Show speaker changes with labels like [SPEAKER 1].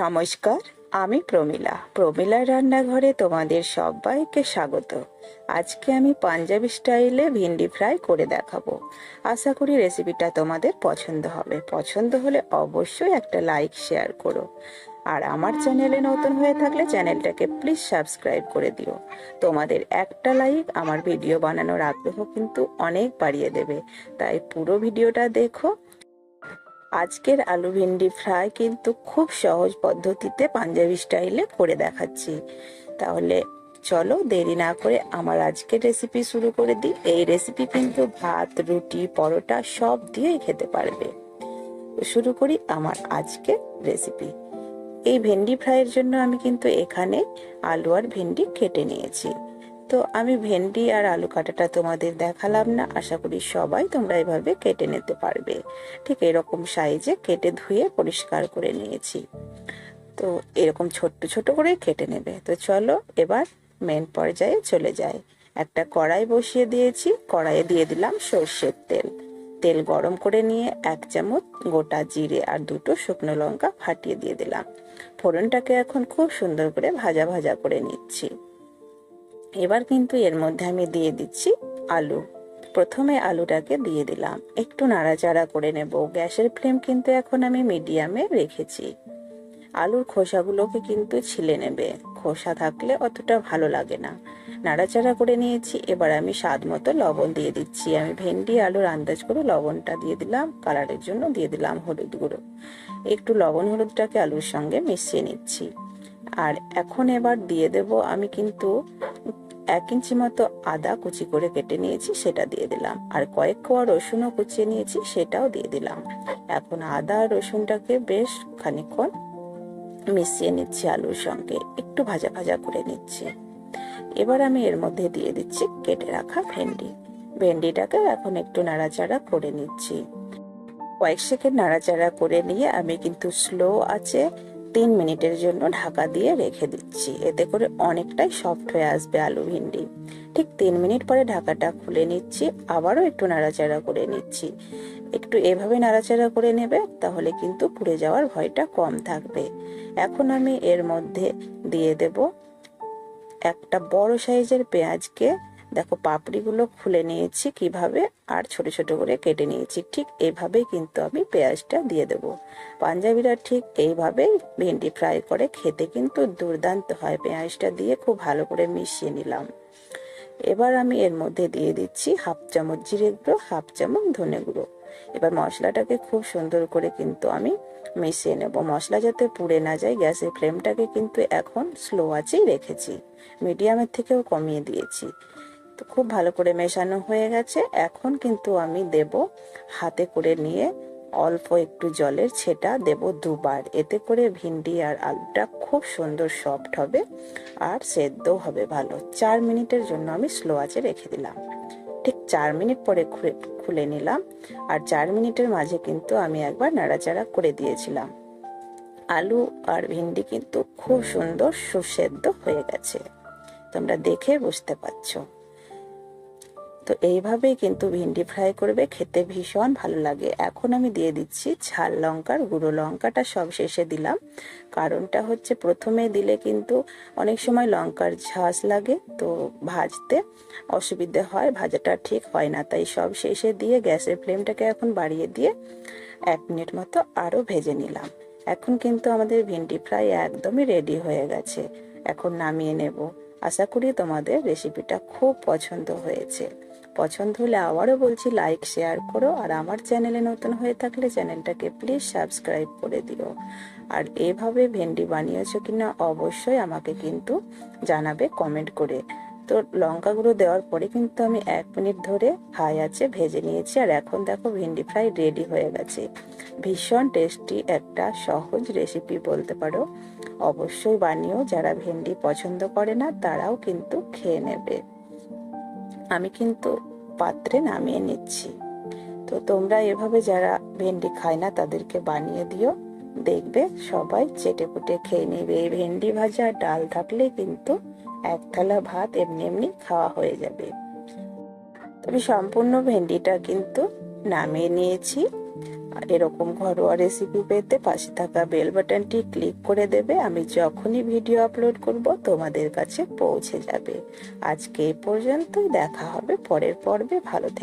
[SPEAKER 1] নমস্কার, আমি প্রমীলা। প্রমীলার রান্নাঘরে তোমাদের সবাইকে স্বাগত। আজকে আমি পাঞ্জাবি স্টাইলে ভিন্ডি ফ্রাই করে দেখাবো। আশা করি রেসিপিটা তোমাদের পছন্দ হবে। পছন্দ হলে অবশ্যই একটা লাইক, শেয়ার করো। আর আমার চ্যানেলে নতুন হয়ে থাকলে চ্যানেলটাকে প্লিজ সাবস্ক্রাইব করে দিও। তোমাদের একটা লাইক আমার ভিডিও বানানোর আগ্রহ কিন্তু অনেক বাড়িয়ে দেবে। তাই পুরো ভিডিওটা দেখো আজকের আলু ভেন্ডি ফ্রাই কিন্তু খুব সহজ পদ্ধতিতে পাঞ্জাবি স্টাইলে করে দেখাচ্ছি। তাহলে চলো দেরি না করে আমার আজকের রেসিপি শুরু করে দিই। এই রেসিপি কিন্তু ভাত, রুটি, পরোটা সব দিয়েই খেতে পারবে। শুরু করি আমার আজকের রেসিপি এই ভেন্ডি ফ্রাইয়ের জন্য আমি কিন্তু এখানে আলু আর ভেন্ডি কেটে নিয়েছি। তো আমি ভেন্ডি আর আলু কাটাটা তোমাদের দেখালাম না। আশা করি সবাই তোমরা এভাবে কেটে নিতে পারবে। ঠিক এরকম সাইজে কেটে ধুয়ে পরিষ্কার করে নিয়েছি। তো এরকম ছোট্ট ছোট করে কেটে নেবে। তো চলো এবার মেন পর্যায়ে চলে যাই। একটা কড়াই বসিয়ে দিয়েছি। কড়াইয়ে দিয়ে দিলাম সর্ষের তেল। তেল গরম করে নিয়ে এক চামচ গোটা জিরে আর দুটো শুকনো লঙ্কা ফাটিয়ে দিয়ে দিলাম। ফোড়নটাকে এখন খুব সুন্দর করে ভাজা ভাজা করে নিচ্ছি। এবার কিন্তু এর মধ্যে আমি দিয়ে দিচ্ছি আলু। প্রথমে আলুটাকে দিয়ে দিলাম। একটু নাড়াচাড়া করে নেব। গ্যাসের ফ্লেম কিন্তু এখন আমি মিডিয়ামে রেখেছি। আলুর খোসাগুলোকে কিন্তু ছিলে নেবে। খোসা থাকলে অতটা ভালো লাগে না। নাড়াচাড়া করে নিয়েছি। এবার আমি স্বাদ মতো লবণ দিয়ে দিচ্ছি। আমি ভেন্ডি, আলুর আন্দাজ করে লবণটা দিয়ে দিলাম। কালারের জন্য দিয়ে দিলাম হলুদ গুঁড়ো। একটু লবণ হলুদটাকে আলুর সঙ্গে মিশিয়ে নিচ্ছি। আর এখন এবার দিয়ে দেব আমি কিন্তু এক ইঞ্চি মতো আদা কুচি করে কেটে নিয়েছি, সেটা দিয়ে দিলাম। আর কয়েক কোয়া রসুনও কুচিয়ে নিয়েছি, সেটাও দিয়ে দিলাম। এখন আদা আর রসুনটাকে বেশ খানিক্ষণ মিশিয়ে নিচ্ছি আলুর সঙ্গে। একটু ভাজা ভাজা করে নিচ্ছি। এবার আমি এর মধ্যে দিয়ে দিচ্ছি কেটে রাখা ভেন্ডি। ভেন্ডিটাকে এখন একটু নাড়াচাড়া করে নিচ্ছি। কয়েক সেকেন্ড নাড়াচাড়া করে নিয়ে আমি কিন্তু স্লো আছে তিন মিনিটের জন্য ঢাকা দিয়ে রেখে দিচ্ছি। এতে করে অনেকটাই সফট হয়ে আসবে আলু ভিন্ডি। ঠিক তিন মিনিট পরে ঢাকাটা খুলে নিচ্ছি, আবারও একটু নাড়াচাড়া করে নিচ্ছি। একটু এভাবে নাড়াচাড়া করে নেবে, তাহলে কিন্তু পুড়ে যাওয়ার ভয়টা কম থাকবে। এখন আমি এর মধ্যে দিয়ে দেব একটা বড় সাইজের পেঁয়াজকে দেখো, পাপড়িগুলো খুলে নিয়েছি কীভাবে, আর ছোট ছোট করে কেটে নিয়েছি। ঠিক এভাবেই কিন্তু আমি পেঁয়াজটা দিয়ে দেব। পাঞ্জাবিরা ঠিক এইভাবেই ভেন্ডি ফ্রাই করে, খেতে কিন্তু দুর্দান্ত হয়। পেঁয়াজটা দিয়ে খুব ভালো করে মিশিয়ে নিলাম। এবার আমি এর মধ্যে দিয়ে দিচ্ছি হাফ চামচ জিরে গুঁড়ো, হাফ চামচ ধনে গুঁড়ো। এবার মশলাটাকে খুব সুন্দর করে কিন্তু আমি মিশিয়ে নেব। মশলা যাতে পুড়ে না যায়, গ্যাসের ফ্লেমটাকে কিন্তু এখন স্লো আছেই রেখেছি। মিডিয়ামের থেকেও কমিয়ে দিয়েছি। তো খুব ভালো করে মেশানো হয়ে গেছে। এখন কিন্তু আমি দেব হাতে করে নিয়ে অল্প একটু জলের ছেটা দেব দুবার। এতে করে ভিন্ডি আর আলুটা খুব সুন্দর সফট হবে আর সেদ্ধ হবে ভালো। চার মিনিটের জন্য আমি স্লো আঁচে রেখে দিলাম। ঠিক চার মিনিট পরে খুলে নিলাম আর চার মিনিটের মাঝে কিন্তু আমি একবার নাড়াচাড়া করে দিয়েছিলাম। আলু আর ভিন্ডি কিন্তু খুব সুন্দর সুসেদ্ধ হয়ে গেছে। তোমরা দেখে বুঝতে পারছ। তো এইভাবেই কিন্তু ভিন্ডি ফ্রাই করবে, খেতে ভীষণ ভালো লাগে। এখন আমি দিয়ে দিচ্ছি ঝাল লঙ্কার গুঁড়ো। লঙ্কাটা সব শেষে দিলাম। কারণটা হচ্ছে প্রথমে দিলে কিন্তু অনেক সময় লঙ্কার ঝাঁস লাগে, তো ভাজতে অসুবিধে হয়, ভাজাটা ঠিক হয় না। তাই সব শেষে দিয়ে গ্যাসের ফ্লেমটাকে এখন বাড়িয়ে দিয়ে এক মিনিট মতো আরও ভেজে নিলাম। এখন কিন্তু আমাদের ভিন্ডি ফ্রাই একদমই রেডি হয়ে গেছে। এখন নামিয়ে নেব। আশা করি তোমাদের রেসিপিটা খুব পছন্দ হয়েছে। পছন্দ হলে আবারও বলছি লাইক শেয়ার করো আর আমার চ্যানেলে নতুন হয়ে থাকলে চ্যানেলটাকে প্লিজ সাবস্ক্রাইব করে দিও। আর এভাবে ভেন্ডি বানিয়েছো কিনা অবশ্যই আমাকে কিন্তু জানাবে কমেন্ট করে। তো লঙ্কা গুঁড়ো দেওয়ার পরে কিন্তু আমি এক মিনিট ধরে হাই আছে ভেজে নিয়েছি আর এখন দেখো ভেন্ডি ফ্রাই রেডি হয়ে গেছে। ভীষণ টেস্টি একটা সহজ রেসিপি বলতে পারো। অবশ্যই বানিয়েও যারা ভেন্ডি পছন্দ করে না, তারাও কিন্তু খেয়ে নেবে। আমি কিন্তু পাত্রে নামিয়ে নিচ্ছি। তো তোমরা এভাবে যারা ভেন্ডি খায় না, তাদেরকে বানিয়ে দিও। দেখবে সবাই চেটে পুটে খেয়ে নেবে। এই ভেন্ডি ভাজা ডাল থাকলে কিন্তু এক থালা ভাত এমনি এমনি খাওয়া হয়ে যাবে। তবে সম্পূর্ণ ভেন্ডিটা কিন্তু নামিয়ে নিয়েছি। এরকম ঘরোয়া রেসিপি পেতে পাশে থাকা বেল বাটনটি ক্লিক করে দেবে। আমি যখনই ভিডিও আপলোড করব, তোমাদের কাছে পৌঁছে যাবে। আজকে এই পর্যন্তই, দেখা হবে পরের পর্বে। ভালো থেকে।